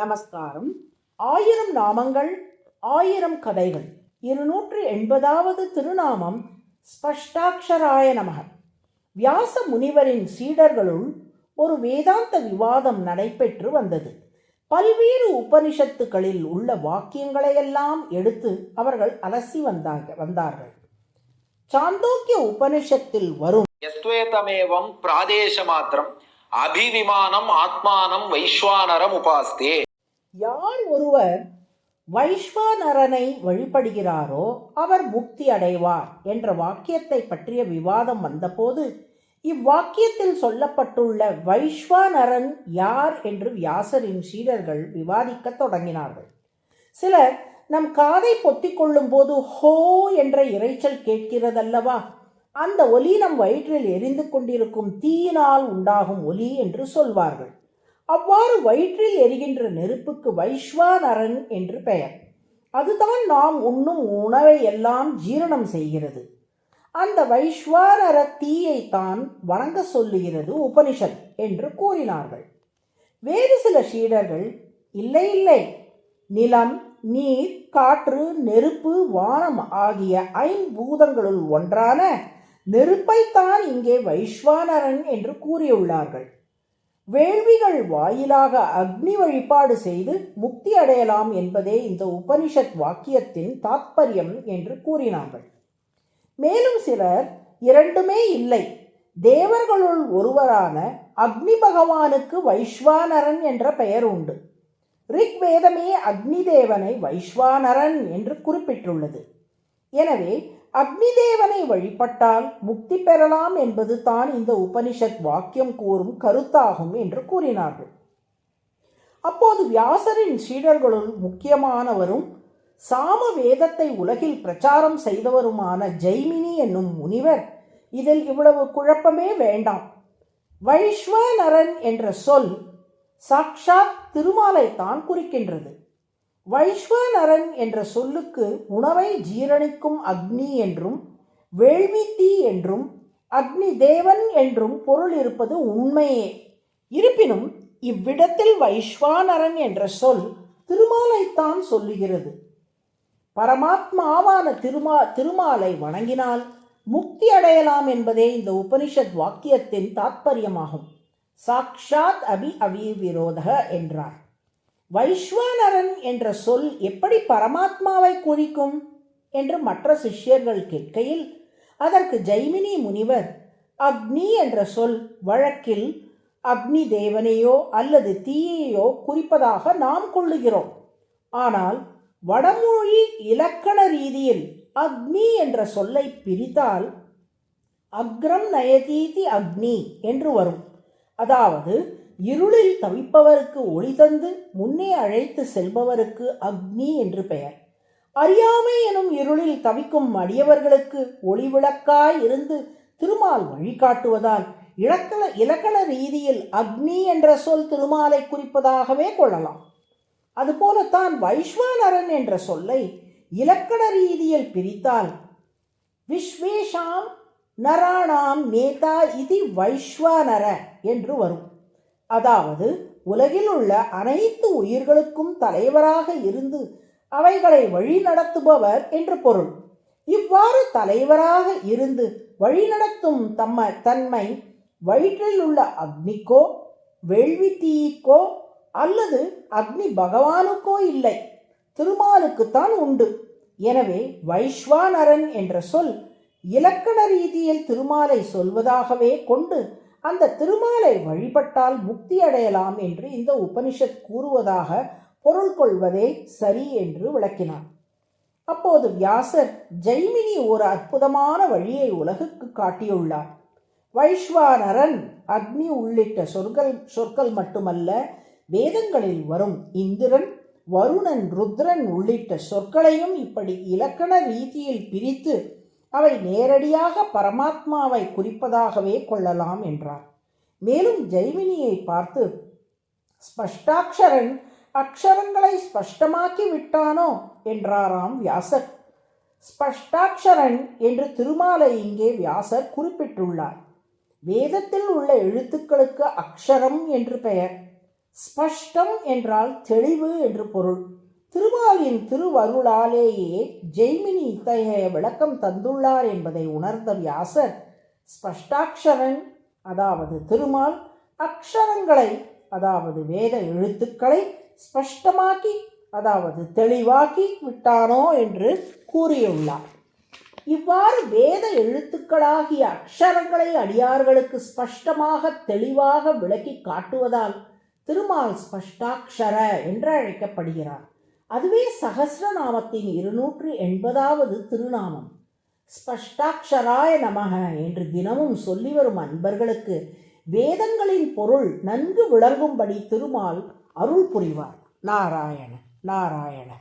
நமஸ்காரம். ஆயிரம் நாமங்கள் ஆயிரம் கதைகள். இருநூற்று எண்பதாவது திருநாமம் ஸ்பஷ்டாட்சராய நமக. வியாச முனிவரின் சீடர்களுள் ஒரு வேதாந்த விவாதம் நடைபெற்று வந்தது. பல்வேறு உபனிஷத்துகளில் உள்ள வாக்கியங்களையெல்லாம் எடுத்து அவர்கள் அலசி வந்தாங்க வந்தார்கள். சாந்தோக்கிய உபனிஷத்தில் வரும் பிராதேச மாத்திரம் அபிவிமானம் ஆத்மானம் வைஸ்வானரம் உபாஸ்தே. யார் ஒருவர் வைஸ்வானரனை வழிபடுகிறாரோ அவர் முக்தி அடைவார் என்ற வாக்கியத்தை பற்றிய விவாதம் வந்தபோது இவ்வாக்கியத்தில் சொல்லப்பட்டுள்ள வைஸ்வானரன் யார் என்று வியாசரின் சீடர்கள் விவாதிக்க தொடங்கினார்கள். சிலர் நம் காதை பொத்திக்கொள்ளும் போது ஹோ என்ற இரைச்சல் கேட்கிறதல்லவா? அந்த ஒலி நம் வயிற்றில் எரிந்து கொண்டிருக்கும் தீயினால் உண்டாகும் ஒலி என்று சொல்வார்கள். அவ்வாறு வயிற்றில் எரிகின்ற நெருப்புக்கு வைஸ்வானரன் என்று பெயர். அதுதான் நாம் உண்ணும் உணவை எல்லாம் ஜீரணம் செய்கிறது. அந்த வைஸ்வானர தீயை தான் வணங்க சொல்லுகிறது உபனிஷத் என்று கூறினார்கள். வேறு சில சீடர்கள் இல்லை இல்லை. நிலம் நீர் காற்று நெருப்பு வானம் ஆகிய ஐம்பூதங்களுள் ஒன்றான நெருப்பைத்தான் இங்கே வைஸ்வானரன் என்று கூறியுள்ளார்கள். வேள்விகள் வாயிலாக அக்னி வழிபாடு செய்து முக்தி அடையலாம் என்பதே இந்த உபனிஷத் வாக்கியத்தின் தாத்பரியம் என்று கூறினார்கள். மேலும் சிலர் இரண்டுமே இல்லை. தேவர்களுள் ஒருவரான அக்னி பகவானுக்கு வைஸ்வானரன் என்ற பெயர் உண்டு. ரிக்வேதமே அக்னி தேவனை வைஸ்வானரன் என்று குறிப்பிட்டுள்ளது. எனவே அக்னி தேவனை வழிபட்டால் முக்தி பெறலாம் என்பது தான் இந்த உபனிஷத் வாக்கியம் கூறும் கருத்தாகும் என்று கூறினார்கள். அப்போது வியாசரின் சீடர்களுள் முக்கியமானவரும் சாம வேதத்தை உலகில் பிரச்சாரம் செய்தவருமான ஜெய்மினி என்னும் முனிவர் இதில் இவ்வளவு குழப்பமே வேண்டாம். வைஸ்வநரன் என்ற சொல் சாக்ஷாத் திருமாலைத்தான் குறிக்கின்றது. வைஸ்வநரன் என்ற சொல்லுக்கு உணவை ஜீரணிக்கும் அக்னி என்றும் வேள்வி தீ என்றும் அக்னி தேவன் என்றும் பொருள் இருப்பது உண்மையே. இருப்பினும் இவ்விடத்தில் வைஸ்வானரன் என்ற சொல் திருமாலைத்தான் சொல்லுகிறது. பரமாத்மாவான திருமா திருமாலை வணங்கினால் முக்தி அடையலாம் என்பதே இந்த உபனிஷத் வாக்கியத்தின் தாத்பரியமாகும். சாக்ஷாத் அபி அவிவிரோதக என்றார். வைஸ்வானரன் என்ற சொல் எப்படி பரமாத்மாவை குறிக்கும் என்று மற்ற சிஷ்யர்கள் கேட்கையில் அதற்கு ஜெய்மினி முனிவர் அக்னி என்ற சொல் வழக்கில் அக்னி தேவனையோ அல்லது தீயையோ குறிப்பதாக நாம் கொள்ளுகிறோம். ஆனால் வடமொழி இலக்கண ரீதியில் அக்னி என்ற சொல்லை பிரித்தால் அக்ரம் நயதீதி அக்னி என்று வரும். அதாவது இருளில் தவிப்பவருக்கு ஒளி தந்து முன்னே அழைத்து செல்பவருக்கு அக்னி என்று பெயர். அறியாமை எனும் இருளில் தவிக்கும் அடியவர்களுக்கு ஒளி விளக்காய் இருந்து திருமால் வழிகாட்டுவதால் இலக்கண இலக்கண ரீதியில் அக்னி என்ற சொல் திருமாலை குறிப்பதாகவே கொள்ளலாம். அதுபோலத்தான் வைஸ்வானரன் என்ற சொல்லை இலக்கண ரீதியில் பிரித்தால் விஸ்வேஷாம் நராணாம் நேதா இது வைஸ்வானர என்று வரும். அதாவது உலகில் உள்ள அனைத்து உயிர்களுக்கும் தலைவராக இருந்து அவைகளை வழிநடத்துபவர் என்று பொருள். இவ்வாறு தலைவராக இருந்து வழிநடத்தும் தம்ம தன்மை வயிற்றில் உள்ள அக்னிக்கோ வேள்வி தீக்கோ அல்லது அக்னி பகவானுக்கோ இல்லை. திருமாலுக்குத்தான் உண்டு. எனவே வைஸ்வானரன் என்ற சொல் இலக்கண ரீதியில் திருமாலை சொல்வதாகவே கொண்டு அந்த திருமாலை வழிபட்டால் முக்தி அடையலாம் என்று இந்த உபனிஷத் கூறுவதாக பொருள் கொள்வதே சரி என்று விளக்கினார். அப்போது வியாசர் ஜெய்மினி ஒரு அற்புதமான வழியை உலகுக்கு காட்டியுள்ளார். வைஸ்வானரன் அக்னி உள்ளிட்ட சொற்கள் சொற்கள் மட்டுமல்ல வேதங்களில் வரும் இந்திரன் வருணன் ருத்ரன் உள்ளிட்ட சொற்களையும் இப்படி இலக்கண ரீதியில் பிரித்து அவை நேரடியாக பரமாத்மாவை குறிப்பதாகவே கொள்ளலாம் என்றார். மேலும் ஜெய்மினியை பார்த்து ஸ்பஷ்டாட்சரன் அக்ஷரங்களை ஸ்பஷ்டமாக்கி விட்டானோ? என்றாராம் வியாசர். ஸ்பஷ்டாட்சரன் என்று திருமாலை இங்கே வியாசர் குறிப்பிட்டுள்ளார். வேதத்தில் உள்ள எழுத்துக்களுக்கு அக்ஷரம் என்று பெயர். ஸ்பஷ்டம் என்றால் தெளிவு என்று பொருள். திருமாலின் திருவருளாலேயே ஜெய்மினி இத்தகைய விளக்கம் தந்துள்ளார் என்பதை உணர்ந்த வியாசர் ஸ்பஷ்டாட்சரன் அதாவது திருமால் அக்ஷரங்களை அதாவது வேத எழுத்துக்களை ஸ்பஷ்டமாக்கி அதாவது தெளிவாக்கி விட்டானோ என்று கூறியுள்ளார். இவ்வாறு வேத எழுத்துக்களாகிய அக்ஷரங்களை அடியார்களுக்கு ஸ்பஷ்டமாக தெளிவாக விளக்கி காட்டுவதால் திருமால் ஸ்பஷ்டாட்சர என்று அழைக்கப்படுகிறார் அதுவே சகசிரநாமத்தின் இருநூற்று எண்பதாவது திருநாமம். ஸ்பஷ்டாட்சராய நமக என்று தினமும் சொல்லி வரும் அன்பர்களுக்கு வேதங்களின் பொருள் நன்கு விளங்கும்படி திருமால் அருள் புரிவார். நாராயண நாராயண.